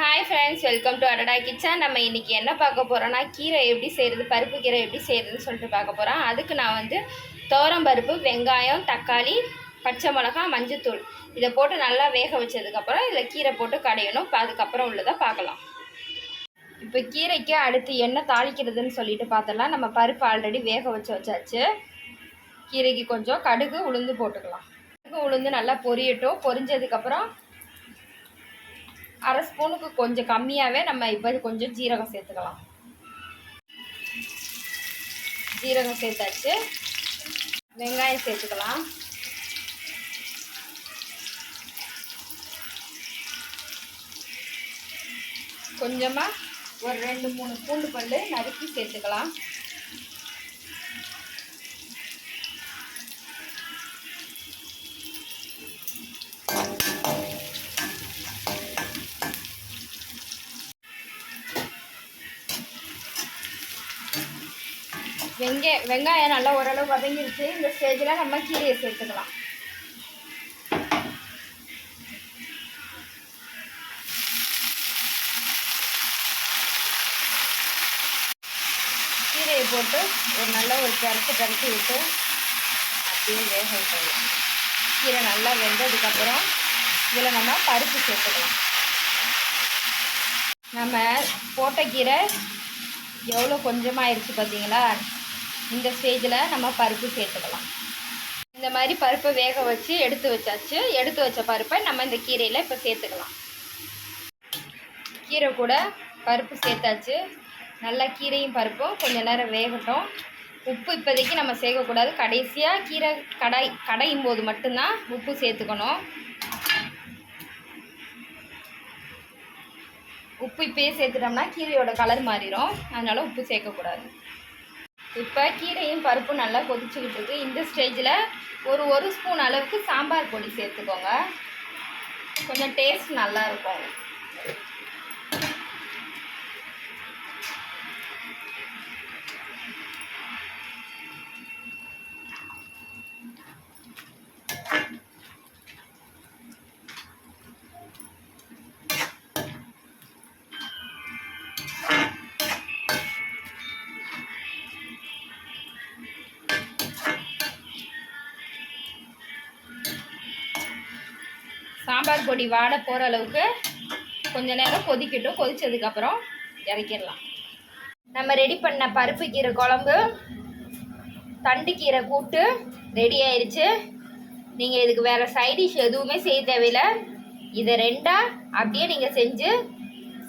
Hi friends welcome to Adada kitchen நம்ம இன்றைக்கி என்ன பார்க்க போகிறோன்னா கீரை எப்படி செய்கிறது பருப்பு கீரை எப்படி செய்கிறதுன்னு சொல்லிட்டு பார்க்க போகிறோம் அதுக்கு நான் வந்து துவரம் பருப்பு வெங்காயம் தக்காளி பச்சை மிளகா மஞ்சத்தூள். இதை போட்டு நல்லா வேக வச்சதுக்கப்புறம் இதில் கீரை போட்டு கடையணும். அதுக்கப்புறம் உள்ளதை பார்க்கலாம். இப்போ கீரைக்கு அடுத்து என்ன தாளிக்கிறதுன்னு சொல்லிட்டு பார்த்தலாம் நம்ம பருப்பு ஆல்ரெடி வேக வச்சு வச்சாச்சு. கீரைக்கு கொஞ்சம் கடுகு உளுந்து போட்டுக்கலாம். கடுகு உளுந்து நல்லா பொரியட்டும். பொரிஞ்சதுக்கப்புறம் அரை ஸ்பூனுக்கு கொஞ்சம் கம்மியாகவே நம்ம இப்போ கொஞ்சம் ஜீரகம் சேர்த்துக்கலாம். ஜீரகம் சேர்த்தாச்சு. வெங்காயம் சேர்த்துக்கலாம். கொஞ்சமாக ஒரு ரெண்டு மூணு பூண்டு பல் நறுக்கி சேர்த்துக்கலாம். வெங்காய வெங்காயம் நல்லா ஓரளவு வதங்கிருச்சு. இந்த ஸ்டேஜில் நம்ம கீரையை சேர்த்துக்கலாம். கீரையை போட்டு ஒரு நல்ல ஒரு கரைச்சி பருத்தி விட்டு அப்படியே வேக விட்டுடலாம் கீரை நல்லா வெந்ததுக்கப்புறம் இதில் நம்ம பருப்பு சேர்த்துக்கலாம். நம்ம போட்ட கீரை எவ்வளோ கொஞ்சமாக ஆயிடுச்சு பார்த்தீங்களா? இந்த ஸ்டேஜில் நம்ம பருப்பு சேர்த்துக்கலாம். இந்த மாதிரி பருப்பை வேக வச்சு எடுத்து வச்சாச்சு. எடுத்து வச்ச பருப்பை நம்ம இந்த கீரையில் இப்போ சேர்த்துக்கலாம். கீரை கூட பருப்பு சேர்த்தாச்சு. நல்லா கீரையும் பருப்பும் கொஞ்சம் நேரம் வேகட்டும். உப்பு இப்போதைக்கு நம்ம சேர்க்கக்கூடாது. கடைசியாக கீரை கடாய் கடையும் போது மட்டும்தான் உப்பு சேர்த்துக்கணும். உப்பு இப்போயே சேர்த்துட்டோம்னா கீரையோட கலர் மாறிடும் அதனால் உப்பு சேர்க்கக்கூடாது. இப்போ கீரையும் பருப்பும் நல்லா கொதிச்சுக்கிட்டு இருக்கு. இந்த ஸ்டேஜில் ஒரு ஒரு ஸ்பூன் அளவுக்கு சாம்பார் பொடி சேர்த்துக்கோங்க. கொஞ்சம் டேஸ்ட் நல்லா சாம்பார் பொடி வாட போகிற அளவுக்கு கொஞ்சம் நேரம் கொதிக்கட்டும். கொதித்ததுக்கப்புறம் இறக்கிடலாம். நம்ம ரெடி பண்ண பருப்பு கீரை குழம்பு தண்டு கீரை கூட்டு ரெடி ஆயிடுச்சு நீங்கள் இதுக்கு வேறு சைடிஷ் எதுவுமே செய்ய தேவையில்லை. இதை ரெண்டாக அப்படியே நீங்கள் செஞ்சு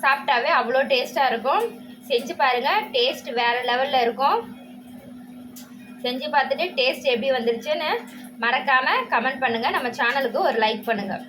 சாப்பிட்டாவே அவ்வளோ டேஸ்ட்டாக இருக்கும். செஞ்சு பாருங்கள் டேஸ்ட் வேறு லெவலில் இருக்கும். செஞ்சு பார்த்துட்டு டேஸ்ட் எப்படி வந்துருச்சுன்னு மறக்காமல் கமெண்ட் பண்ணுங்கள் நம்ம சேனலுக்கு ஒரு லைக் பண்ணுங்கள்